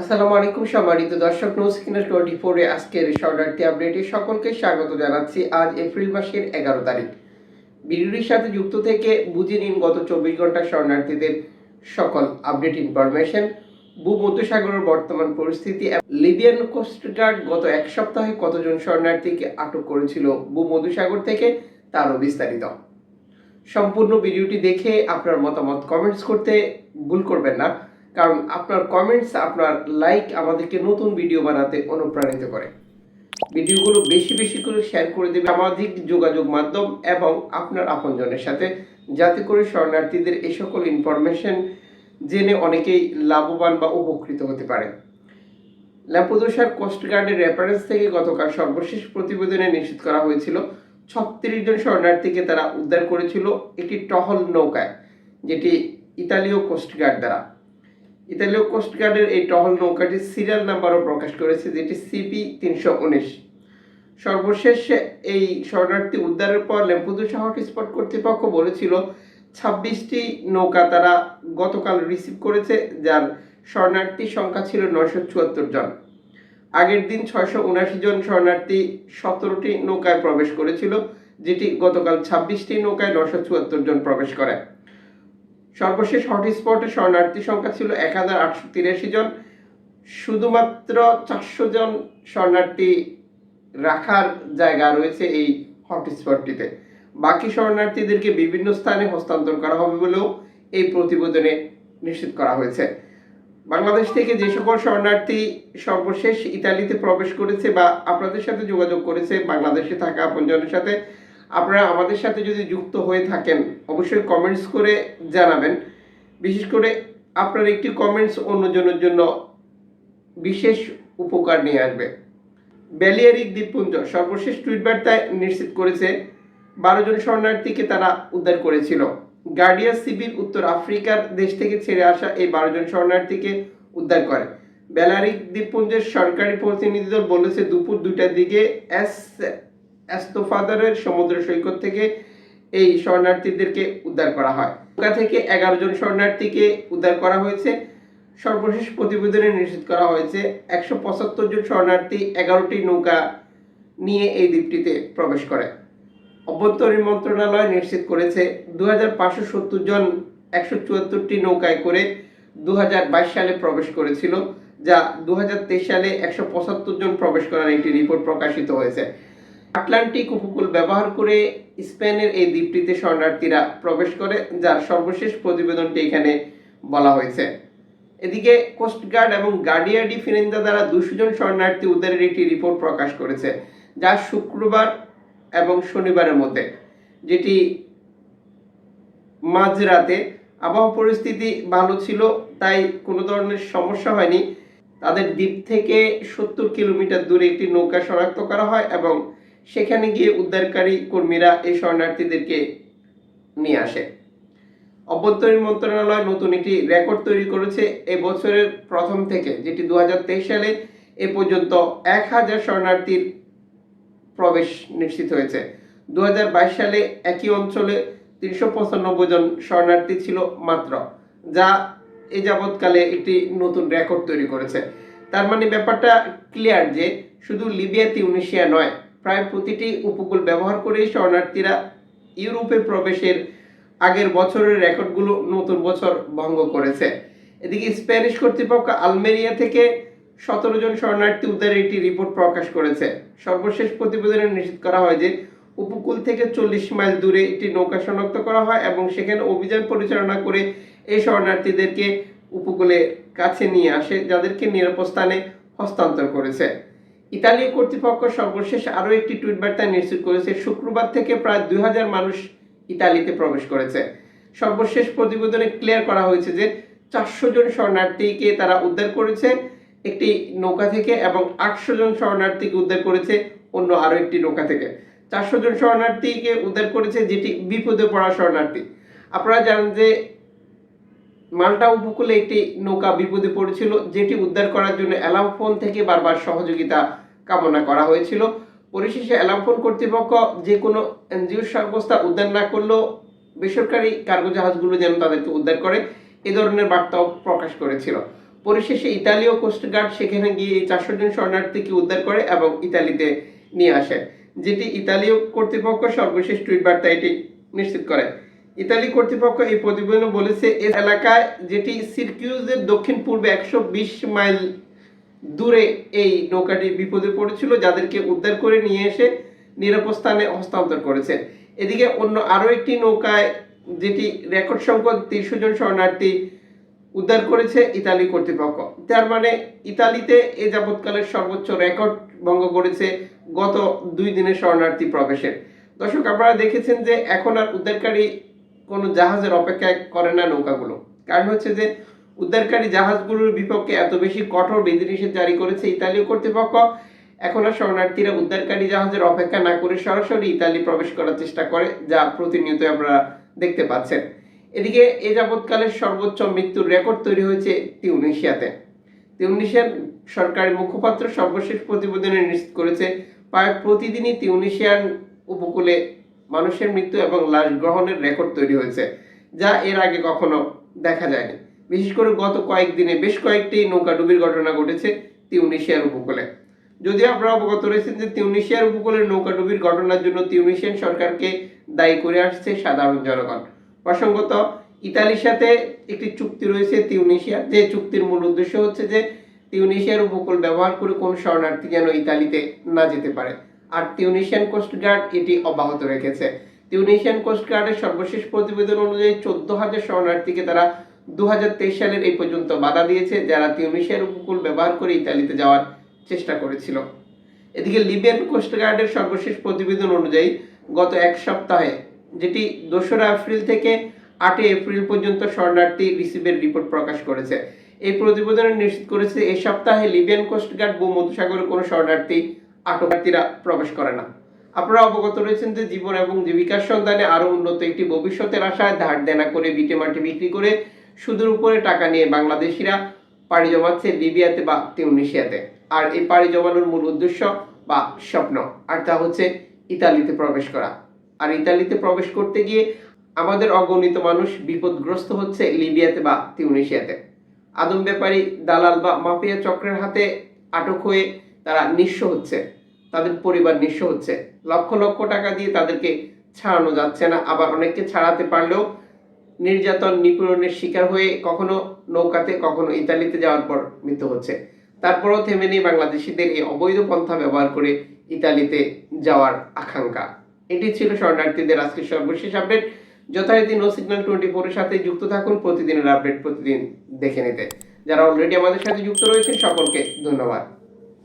আসসালামু আলাইকুম সম্মানিত দর্শক নিউজ কিনার টোয়েন্টি ফোরে আজকের শর্টারটি আপডেটে সকলকে স্বাগত জানাচ্ছি। আজ এপ্রিল মাসের এগারো তারিখ। ভিডিওটির সাথে যুক্ত থেকে বুঝে নিন গত চব্বিশ ঘণ্টা শরণার্থীদের সকল আপডেট ইনফরমেশন ভূমধ্যসাগরের বর্তমান পরিস্থিতি লিবিয়ান কোস্টগার্ড গত এক সপ্তাহে কতজন শরণার্থীকে আটক করেছিল ভূমধ্যসাগর থেকে তারও বিস্তারিত। সম্পূর্ণ ভিডিওটি দেখে আপনার মতামত কমেন্টস করতে ভুল করবেন না। কারণ আপনার কমেন্টস আপনার লাইক আমাদেরকে নতুন ভিডিও বানাতে অনুপ্রাণিত করে। ভিডিওগুলো বেশি বেশি করে শেয়ার করে দেবে সামাজিক যোগাযোগ মাধ্যম এবং আপনার আপনজনের সাথে, যাতে করে শরণার্থীদের এই সকল ইনফরমেশন জেনে অনেকেই লাভবান বা উপকৃত হতে পারে। ল্যাম্পোদোসার কোস্টগার্ডের রেফারেন্স থেকে গতকাল সর্বশেষ প্রতিবেদনে নিশ্চিত করা হয়েছিল, ছত্রিশ জন শরণার্থীকে তারা উদ্ধার করেছিল একটি টহল নৌকায়, যেটি ইতালীয় কোস্টগার্ড দ্বারা। ইতালীয় কোস্টগার্ডের এই টহল নৌকাটির সিরিয়াল নাম্বারও প্রকাশ করেছে, যেটি সিপি তিনশো উনিশ। সর্বশেষ এই শরণার্থী উদ্ধারের পর লেম্পুদুসা হটস্পট কর্তৃপক্ষ বলেছিল, ছাব্বিশটি নৌকা তারা গতকাল রিসিভ করেছে, যার শরণার্থী সংখ্যা ছিল নয়শো চুয়াত্তর জন। আগের দিন ছয়শো উনাশি জন শরণার্থী সতেরোটি নৌকায় প্রবেশ করেছিল, যেটি গতকাল ছাব্বিশটি নৌকায় নশো চুয়াত্তর জন প্রবেশ করে। সর্বশেষ হটস্পটে শরণার্থী সংখ্যা ছিল এক হাজার আটশো তিরাশি জন। শুধুমাত্র চারশো জন শরণার্থী রাখার জায়গা রয়েছে এই হটস্পটটিতে। বাকি শরণার্থীদেরকে বিভিন্ন স্থানে হস্তান্তর করা হবে বলেও এই প্রতিবেদনে নিশ্চিত করা হয়েছে। বাংলাদেশ থেকে যে সকল শরণার্থী সর্বশেষ ইতালিতে প্রবেশ করেছে বা আপনাদের সাথে যোগাযোগ করেছে, বাংলাদেশে থাকা আপনজনের সাথে আপনারা আমাদের সাথে যদি যুক্ত হয়ে থাকেন, অবশ্যই কমেন্টস করে জানাবেন। বিশেষ করে আপনার একটি কমেন্টস অন্যজনের জন্য বিশেষ উপকার নিয়ে আসবে। ব্যালিয়ারিক দ্বীপপুঞ্জ সর্বশেষ টুইট বার্তায় নিশ্চিত করেছে, বারো জন শরণার্থীকে তারা উদ্ধার করেছিল। গার্ডিয়া সিভিল উত্তর আফ্রিকার দেশ থেকে ছেড়ে আসা এই বারো জন শরণার্থীকে উদ্ধার করে। বেলারিক দ্বীপপুঞ্জের সরকারি প্রতিনিধি দল বলেছে, দুপুর দুটার দিকে এস এস্তফাদারের সমুদ্র সৈকত থেকে এই শরণার্থীদেরকে উদ্ধার করা হয়। নৌকা থেকে এগারো জন শরণার্থীকে উদ্ধার করা হয়েছে। সর্বশেষ প্রতিবেদনে নিশ্চিত করা হয়েছে, একশো পঁচাত্তর জন শরণার্থী এগারোটি নৌকা নিয়ে এই দ্বীপটিতে প্রবেশ করে। অভ্যন্তরীণ মন্ত্রণালয় নিশ্চিত করেছে দু হাজার পাঁচশো সত্তর জন একশো চুয়াত্তরটি নৌকায় করে দু হাজার বাইশ সালে প্রবেশ করেছিল, যা দু হাজার তেইশ সালে একশো পঁচাত্তর জন প্রবেশ করার একটি রিপোর্ট প্রকাশিত হয়েছে। আটলান্টিক উপকূল ব্যবহার করে স্পেনের এই দ্বীপটিতে শরণার্থীরা প্রবেশ করে, যার সর্বশেষ প্রতিবেদনটি এখানে বলা হয়েছে। এদিকে কোস্টগার্ড এবং গার্ডিয়া ডি ফিরেন্দা দ্বারা দুশো জন শরণার্থী উদ্ধারের একটি রিপোর্ট প্রকাশ করেছে, যা শুক্রবার এবং শনিবারের মধ্যে, যেটি মাঝরাতে আবহাওয়া পরিস্থিতি ভালো ছিল, তাই কোনো ধরনের সমস্যা হয়নি। তাদের দ্বীপ থেকে সত্তর কিলোমিটার দূরে একটি নৌকা শনাক্ত করা হয় এবং সেখানে গিয়ে উদ্ধারকারী কর্মীরা এই শরণার্থীদেরকে নিয়ে আসে। অভ্যন্তরীণ মন্ত্রণালয় নতুন একটি রেকর্ড তৈরি করেছে। এ বছরের প্রথম থেকে, যেটি দুহাজার তেইশ সালে, এ পর্যন্ত এক হাজার শরণার্থীর প্রবেশ নিশ্চিত হয়েছে। দু হাজার বাইশ সালে একই অঞ্চলে তিনশো পঁচানব্বই জন শরণার্থী ছিল মাত্র, যা এ যাবৎকালে একটি নতুন রেকর্ড তৈরি করেছে। তার মানে ব্যাপারটা ক্লিয়ার যে, শুধু লিবিয়া তিউনিশিয়া নয় প্রায় প্রতিটি উপকূল ব্যবহার করেই শরণার্থীরা ইউরোপে প্রবেশের আগের বছরের রেকর্ডগুলো নতুন বছর ভঙ্গ করেছে। এদিকে স্প্যানিশ কর্তৃপক্ষ আলমেরিয়া থেকে সতেরো জন শরণার্থী উদ্ধারের একটি রিপোর্ট প্রকাশ করেছে। সর্বশেষ প্রতিবেদনে নিশ্চিত করা হয় যে, উপকূল থেকে চল্লিশ মাইল দূরে একটি নৌকা শনাক্ত করা হয় এবং সেখানে অভিযান পরিচালনা করে এই শরণার্থীদেরকে উপকূলের কাছে নিয়ে আসে, যাদেরকে নিরাপদ স্থানে হস্তান্তর করেছে। ইতালীয় কর্তৃপক্ষ সর্বশেষ আরও একটি টুইট বার্তায় নিশ্চিত করেছে, শুক্রবার থেকে প্রায় দুই হাজার মানুষ ইতালিতে প্রবেশ করেছে। সর্বশেষ প্রতিবেদনে ক্লিয়ার করা হয়েছে যে চারশো জন শরণার্থীকে তারা উদ্ধার করেছে, একটি নৌকা থেকে, এবং আটশো জন শরণার্থীকে উদ্ধার করেছে অন্য আরও একটি নৌকা থেকে। চারশো জন শরণার্থীকে উদ্ধার করেছে যেটি বিপদে পড়া শরণার্থী। আপনারা জানেন যে মাল্টা উপকূলে একটি নৌকা বিপদে পড়েছিল, যেটি উদ্ধার করার জন্য অ্যালামফোন থেকে বারবার সহযোগিতা কামনা করা হয়েছিল। পরিশেষে অ্যালামফোন কর্তৃপক্ষ যে কোনো এনজিও সংস্থা উদ্ধার না করলেও বেসরকারি কার্গো জাহাজগুলো যেন তাদেরকে উদ্ধার করে, এ ধরনের বার্তাও প্রকাশ করেছিল। পরিশেষে ইতালীয় কোস্টগার্ড সেখানে গিয়ে এই চারশো জন শরণার্থীকে উদ্ধার করে এবং ইতালিতে নিয়ে আসে, যেটি ইতালীয় কর্তৃপক্ষ সর্বশেষ টুইট বার্তা এটি নিশ্চিত করে। ইতালি কর্তৃপক্ষ এই প্রতিবেদনে বলেছে এই এলাকায় যেটি সিরকিউজের দক্ষিণ পূর্বে একশো বিশ মাইল দূরে এই নৌকাটি বিপদে পড়েছিল, যাদেরকে উদ্ধার করে নিয়ে এসে নিরাপদ স্থানে হস্তান্তর করেছে। এদিকে অন্য আরও একটি নৌকায়, যেটি রেকর্ড সংখ্যক তিনশো জন শরণার্থী উদ্ধার করেছে ইতালি কর্তৃপক্ষ। তার মানে ইতালিতে এ যাবৎকালের সর্বোচ্চ রেকর্ড ভঙ্গ করেছে গত দুই দিনের শরণার্থী প্রবেশের। দর্শক, আপনারা দেখেছেন যে এখন আর উদ্ধারকারী কোনো জাহাজের অপেক্ষা করে না নৌকাগুলো। কারণ হচ্ছে যে, উদ্ধারকারী জাহাজগুলোর বিপক্ষে এত বেশি কঠোর বিধিনিষেধ জারি করেছে ইতালীয় কর্তৃপক্ষ। এখন আর শরণার্থীরা উদ্ধারকারী জাহাজের অপেক্ষা না করে সরাসরি ইতালি প্রবেশ করার চেষ্টা করে, যা প্রতিনিয়ত আপনারা দেখতে পাচ্ছেন। এদিকে এ যাবৎকালের সর্বোচ্চ মৃত্যুর রেকর্ড তৈরি হয়েছে তিউনিশিয়াতে। তিউনিশিয়ার সরকারি মুখপাত্র সর্বশেষ প্রতিবেদনে নিশ্চিত করেছে, প্রায় প্রতিদিনই তিউনিশিয়ান উপকূলে মানুষের মৃত্যু এবং লাশ গ্রহণের রেকর্ড তৈরি হয়েছে, যা এর আগে কখনো দেখা যায়নি। বিশেষ করে গত কয়েকদিনে বেশ কয়েকটি নৌকাডুবির ঘটনা ঘটেছে তিউনিশিয়ার উপকূলে। যদিও আপনারা অবগত রয়েছেন যে তিউনিশিয়ার উপকূলের নৌকাডুবির ঘটনার জন্য তিউনিশিয়ান সরকারকে দায়ী করে আসছে সাধারণ জনগণ। প্রসঙ্গত, ইতালির সাথে একটি চুক্তি রয়েছে তিউনিশিয়ার যে চুক্তির মূল উদ্দেশ্য হচ্ছে যে তিউনিশিয়ার উপকূল ব্যবহার করে কোন শরণার্থী যেন ইতালিতে না যেতে পারে। আর তিউনিশিয়ান কোস্টগার্ড এটি অব্যাহত রেখেছে। তিউনিশিয়ান কোস্টগার্ডের সর্বশেষ প্রতিবেদন অনুযায়ী চোদ্দ হাজার শরণার্থীকে তারা দুহাজার তেইশ সালের এই পর্যন্ত বাধা দিয়েছে, যারা তিউনিশিয়ার উপকূল ব্যবহার করে ইতালিতে যাওয়ার চেষ্টা করেছিল। এদিকে লিবিয়ান কোস্টগার্ডের সর্বশেষ প্রতিবেদন অনুযায়ী গত এক সপ্তাহে, যেটি দোসরা এপ্রিল থেকে আটই এপ্রিল পর্যন্ত শরণার্থী রিসিভের রিপোর্ট প্রকাশ করেছে। এই প্রতিবেদনে নিশ্চিত করেছে এই সপ্তাহে লিবিয়ান কোস্টগার্ড ভূমধ্যসাগরে কোনো শরণার্থী আটকার্থীরা প্রবেশ করে না। আপনারা অবগত রয়েছেন যে জীবন এবং জীবিকার সন্ধানে আরও উন্নত একটি ভবিষ্যতের আশায় ধার দেনা করে বিটে মাটি বিক্রি করে সুদের উপরে টাকা নিয়ে বাংলাদেশিরা পাড়ি জমাচ্ছে লিবিয়াতে বা তিউনিশিয়াতে। আর এই পাড়ি জমানোর মূল উদ্দেশ্য বা স্বপ্ন, আর তা হচ্ছে ইতালিতে প্রবেশ করা। আর ইতালিতে প্রবেশ করতে গিয়ে আমাদের অগণিত মানুষ বিপদগ্রস্ত হচ্ছে লিবিয়াতে বা তিউনিশিয়াতে। আদম ব্যাপারী দালাল বা মাফিয়া চক্রের হাতে আটক হয়ে তারা নিঃস্ব হচ্ছে, তাদের পরিবার নিঃস্ব হচ্ছে। লক্ষ লক্ষ টাকা দিয়ে তাদেরকে ছাড়ানো যাচ্ছে না। আবার অনেককে ছাড়াতে পারলেও নির্যাতন নিপীড়নের শিকার হয়ে কখনো নৌকাতে, কখনো ইতালিতে যাওয়ার পর মৃত্যু হচ্ছে। তারপরও থেমে নেই বাংলাদেশিদের এই অবৈধ পন্থা ব্যবহার করে ইতালিতে যাওয়ার আকাঙ্ক্ষা। এটি ছিল শরণার্থীদের আজকের সর্বশেষ আপডেট। যথারীতি নো সিগন্যাল টোয়েন্টি ফোরের সাথে যুক্ত থাকুন। প্রতিদিনের আপডেট প্রতিদিন দেখে নিতে। যারা অলরেডি আমাদের সাথে যুক্ত রয়েছেন, সকলকে ধন্যবাদ।